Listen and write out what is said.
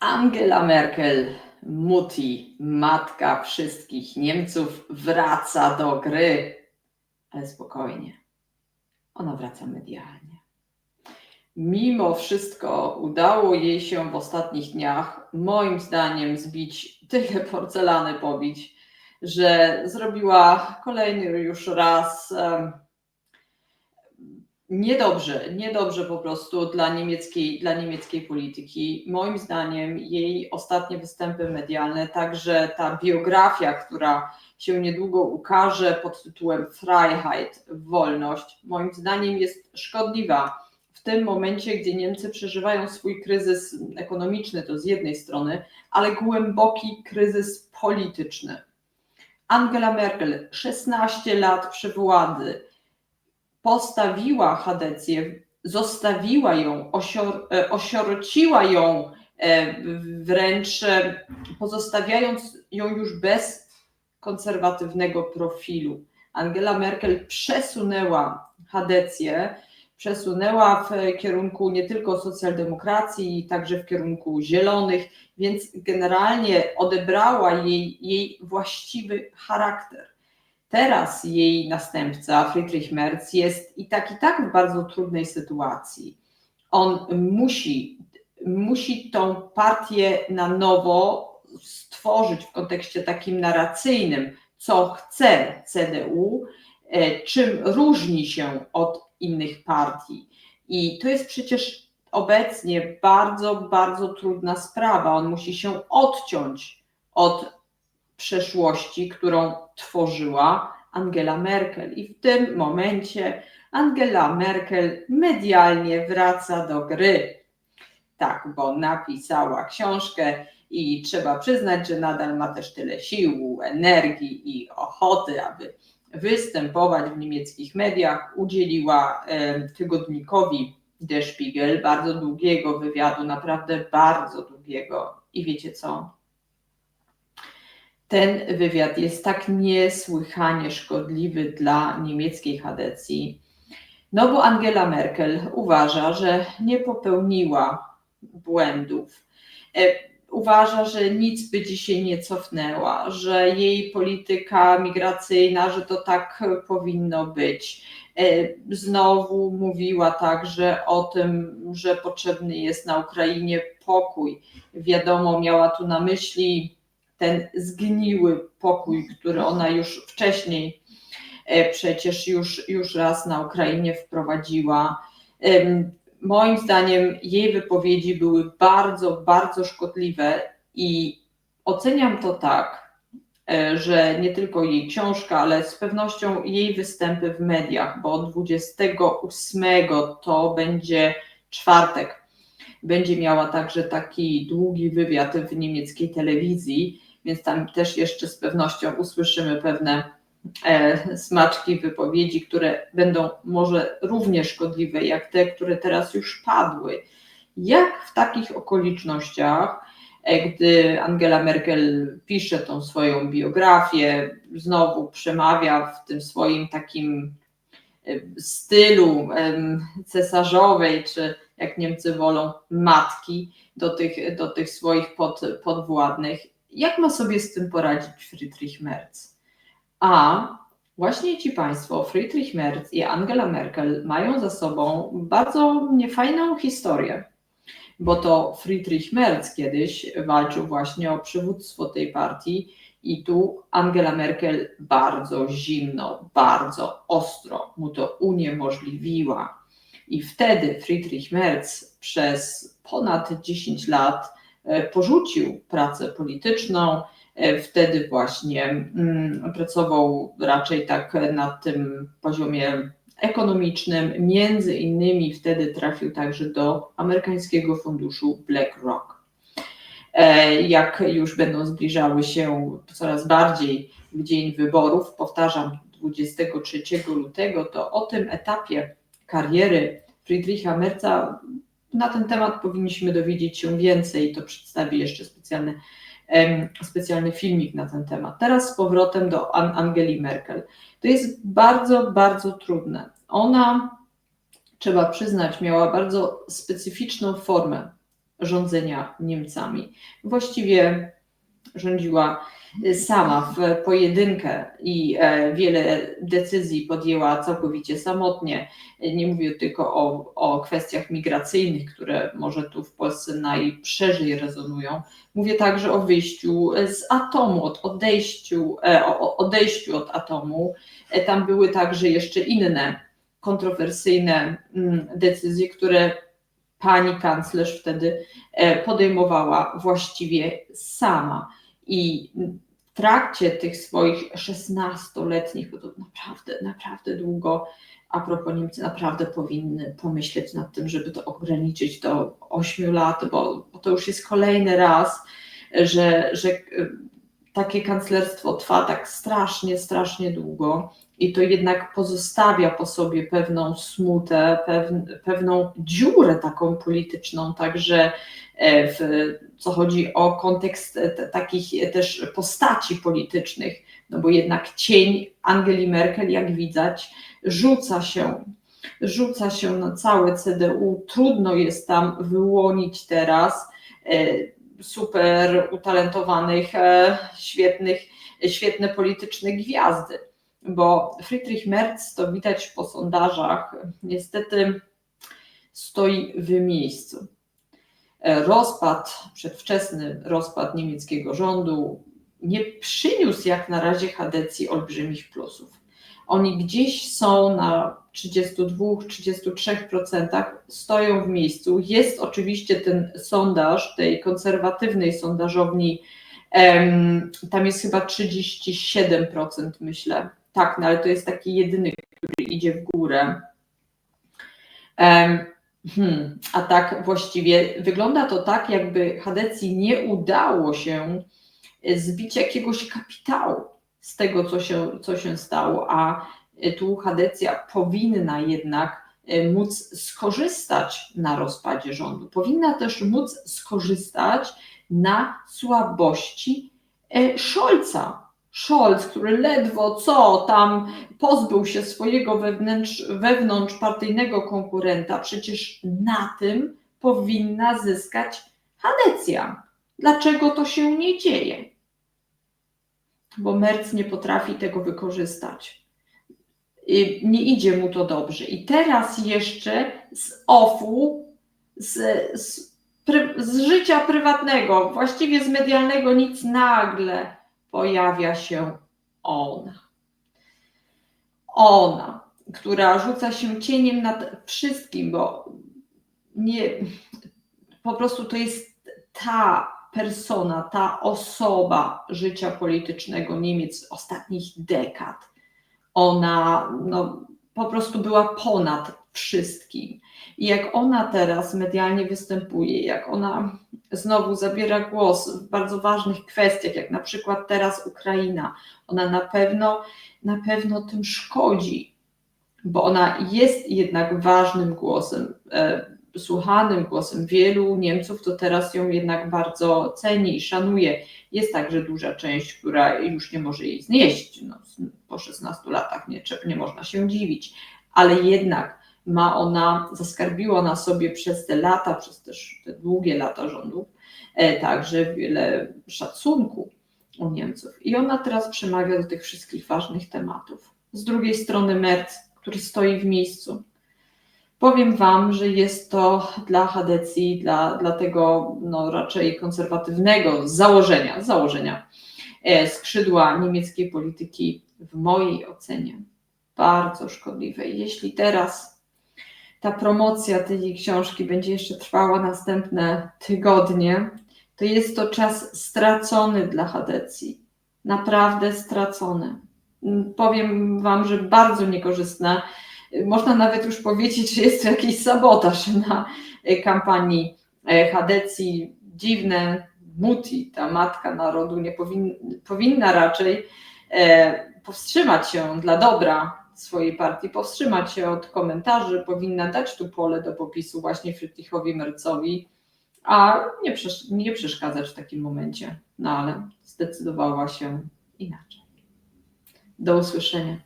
Angela Merkel, Mutti, matka wszystkich Niemców, wraca do gry, ale spokojnie. Ona wraca medialnie. Mimo wszystko udało jej się w ostatnich dniach, moim zdaniem, zbić tyle porcelany, pobić, że zrobiła kolejny już raz. Um, Niedobrze, niedobrze po prostu dla niemieckiej, dla niemieckiej polityki. Moim zdaniem jej ostatnie występy medialne, także ta biografia, która się niedługo ukaże pod tytułem Freiheit, wolność, moim zdaniem jest szkodliwa w tym momencie, gdzie Niemcy przeżywają swój kryzys ekonomiczny, to z jednej strony, ale głęboki kryzys polityczny. Angela Merkel, 16 lat przy władzy, postawiła Hadecję, zostawiła ją, osior, e, osiorociła ją e, wręcz e, pozostawiając ją już bez konserwatywnego profilu. Angela Merkel przesunęła Hadecję, przesunęła w kierunku nie tylko socjaldemokracji, także w kierunku zielonych, więc generalnie odebrała jej, jej właściwy charakter. Teraz jej następca, Friedrich Merz, jest i tak, i tak w bardzo trudnej sytuacji. On musi, musi tą partię na nowo stworzyć w kontekście takim narracyjnym, co chce CDU, e, czym różni się od innych partii. I to jest przecież obecnie bardzo, bardzo trudna sprawa. On musi się odciąć od przeszłości, którą tworzyła Angela Merkel. I w tym momencie Angela Merkel medialnie wraca do gry. Tak, bo napisała książkę i trzeba przyznać, że nadal ma też tyle sił, energii i ochoty, aby występować w niemieckich mediach. Udzieliła tygodnikowi Der Spiegel bardzo długiego wywiadu, naprawdę bardzo długiego. I wiecie co? Ten wywiad jest tak niesłychanie szkodliwy dla niemieckiej Hadecji, no bo Angela Merkel uważa, że nie popełniła błędów. E, uważa, że nic by dzisiaj nie cofnęła, że jej polityka migracyjna, że to tak powinno być. E, znowu mówiła także o tym, że potrzebny jest na Ukrainie pokój. Wiadomo, miała tu na myśli ten zgniły pokój, który ona już wcześniej e, przecież już, już raz na Ukrainie wprowadziła. Moim zdaniem jej wypowiedzi były bardzo, bardzo szkodliwe i oceniam to tak, e, że nie tylko jej książka, ale z pewnością jej występy w mediach, bo 28 to będzie czwartek, będzie miała także taki długi wywiad w niemieckiej telewizji więc tam też jeszcze z pewnością usłyszymy pewne e, smaczki wypowiedzi, które będą może równie szkodliwe jak te, które teraz już padły. Jak w takich okolicznościach, e, gdy Angela Merkel pisze tą swoją biografię, znowu przemawia w tym swoim takim e, stylu cesarzowej, czy jak Niemcy wolą, matki do tych, do tych swoich pod, podwładnych jak ma sobie z tym poradzić Friedrich Merz? A właśnie ci Państwo, Friedrich Merz i Angela Merkel, mają za sobą bardzo niefajną historię, bo to Friedrich Merz kiedyś walczył właśnie o przywództwo tej partii i tu Angela Merkel bardzo zimno, bardzo ostro mu to uniemożliwiła. I wtedy Friedrich Merz przez ponad 10 lat porzucił pracę polityczną. E, wtedy właśnie mm, pracował raczej tak na tym poziomie ekonomicznym. Między innymi wtedy trafił także do amerykańskiego funduszu BlackRock. E, jak już będą zbliżały się coraz bardziej w dzień wyborów, powtarzam, 23 lutego, to o tym etapie kariery Friedricha Merca na ten temat powinniśmy dowiedzieć się więcej. To przedstawi jeszcze specjalny, specjalny filmik na ten temat. Teraz z powrotem do Angeli Merkel. To jest bardzo, bardzo trudne. Ona, trzeba przyznać, miała bardzo specyficzną formę rządzenia Niemcami. Właściwie rządziła sama w pojedynkę i e, wiele decyzji podjęła całkowicie samotnie. Nie mówię tylko o, o kwestiach migracyjnych, które może tu w Polsce najszerzej rezonują. Mówię także o wyjściu z atomu, od odejściu, e, o odejściu od atomu. E, tam były także jeszcze inne kontrowersyjne mm, decyzje, które pani kanclerz wtedy podejmowała właściwie sama. I w trakcie tych swoich 16-letnich, bo to naprawdę, naprawdę długo, a propos Niemcy naprawdę powinny pomyśleć nad tym, żeby to ograniczyć do 8 lat, bo, bo to już jest kolejny raz, że, że takie kanclerstwo trwa tak strasznie, strasznie długo i to jednak pozostawia po sobie pewną smutę, pewną dziurę taką polityczną, także e, w, co chodzi o kontekst takich też postaci politycznych, no bo jednak cień Angeli Merkel, jak widać, rzuca się, rzuca się na całe CDU. Trudno jest tam wyłonić teraz e, super utalentowanych, e, świetnych, świetne polityczne gwiazdy, bo Friedrich Merz, to widać po sondażach, niestety stoi w miejscu. E, rozpad, przedwczesny rozpad niemieckiego rządu nie przyniósł jak na razie Hadecji olbrzymich plusów. Oni gdzieś są na 32-33%, stoją w miejscu. Jest oczywiście ten sondaż tej konserwatywnej sondażowni, tam jest chyba 37%, myślę. Tak, no ale to jest taki jedyny, który idzie w górę. Hmm, a tak właściwie wygląda to tak, jakby Hadecji nie udało się zbić jakiegoś kapitału z tego, co się, co się stało, a tu Hadecja powinna jednak e, móc skorzystać na rozpadzie rządu. Powinna też móc skorzystać na słabości e, Scholza. Scholz, który ledwo co tam pozbył się swojego wewnętrz, wewnątrzpartyjnego konkurenta, przecież na tym powinna zyskać Hadecja. Dlaczego to się nie dzieje? Bo Merz nie potrafi tego wykorzystać nie idzie mu to dobrze. I teraz jeszcze z OFU, z, z, z życia prywatnego, właściwie z medialnego nic nagle pojawia się ona. Ona, która rzuca się cieniem nad wszystkim, bo nie, po prostu to jest ta persona, ta osoba życia politycznego Niemiec ostatnich dekad ona no, po prostu była ponad wszystkim. I jak ona teraz medialnie występuje, jak ona znowu zabiera głos w bardzo ważnych kwestiach, jak na przykład teraz Ukraina, ona na pewno, na pewno tym szkodzi, bo ona jest jednak ważnym głosem, e, słuchanym głosem wielu Niemców, to teraz ją jednak bardzo ceni i szanuje. Jest także duża część, która już nie może jej znieść. No, po 16 latach nie, nie można się dziwić, ale jednak ma ona, zaskarbiła na sobie przez te lata, przez też te długie lata rządów, e, także wiele szacunku u Niemców. I ona teraz przemawia do tych wszystkich ważnych tematów. Z drugiej strony Merz, który stoi w miejscu, Powiem Wam, że jest to dla Hadecji, dla, dla tego no, raczej konserwatywnego założenia, założenia e, skrzydła niemieckiej polityki w mojej ocenie bardzo szkodliwe. Jeśli teraz ta promocja tej książki będzie jeszcze trwała następne tygodnie, to jest to czas stracony dla Hadecji. Naprawdę stracony. Powiem Wam, że bardzo niekorzystne można nawet już powiedzieć, że jest to jakiś sabotaż na e, kampanii e, Hadecji. Dziwne, Muti, ta matka narodu, nie powinna, powinna raczej e, powstrzymać się dla dobra swojej partii, powstrzymać się od komentarzy, powinna dać tu pole do popisu właśnie Friedrichowi Mercowi, a nie, nie przeszkadzać w takim momencie. No ale zdecydowała się inaczej. Do usłyszenia.